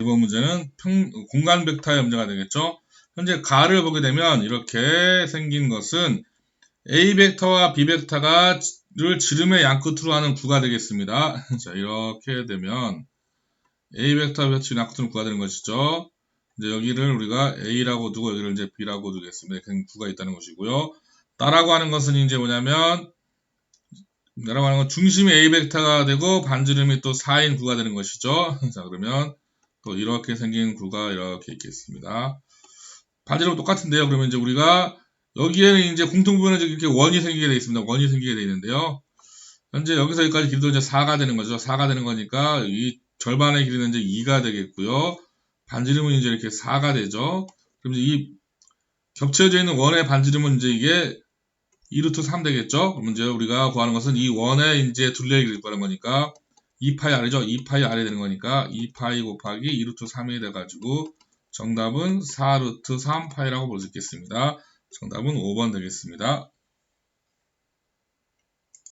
이번 문제는 평, 공간 벡터의 문제가 되겠죠. 현재 가를 보게 되면 이렇게 생긴 것은 A 벡터와 B 벡터가 를 지름의 양끝으로 하는 구가 되겠습니다. 자, 이렇게 되면 A 벡터 의 지름 양끝으로 구가 되는 것이죠. 이제 여기를 우리가 A라고 두고 여기를 이제 B라고 두겠습니다. 그냥 구가 있다는 것이고요. 따라고 하는 것은 이제 뭐냐면 따라고 하는 건 중심이 A 벡터가 되고 반지름이 또 4인 구가 되는 것이죠. 자, 그러면 또 이렇게 생긴 구가 이렇게 있겠습니다. 반지름 똑같은데요. 그러면 이제 우리가 여기에는 이제 공통부분은 이렇게 원이 생기게 되어 있습니다. 원이 생기게 되어 있는데요. 현재 여기서 여기까지 길이도 이제 4가 되는 거죠. 4가 되는 거니까 이 절반의 길이는 이제 2가 되겠고요. 반지름은 이제 이렇게 4가 되죠. 그럼 이제 이 겹쳐져 있는 원의 반지름은 이제 이게 2루트 3 되겠죠? 그럼 이제 우리가 구하는 것은 이 원의 이제 둘레의 길이를 구하는 거니까 2파이 아래죠? 2파이 아래 되는 거니까 2파이 곱하기 2루트 3이 돼가지고 정답은 4루트 3파이라고 볼 수 있겠습니다. 정답은 5번 되겠습니다.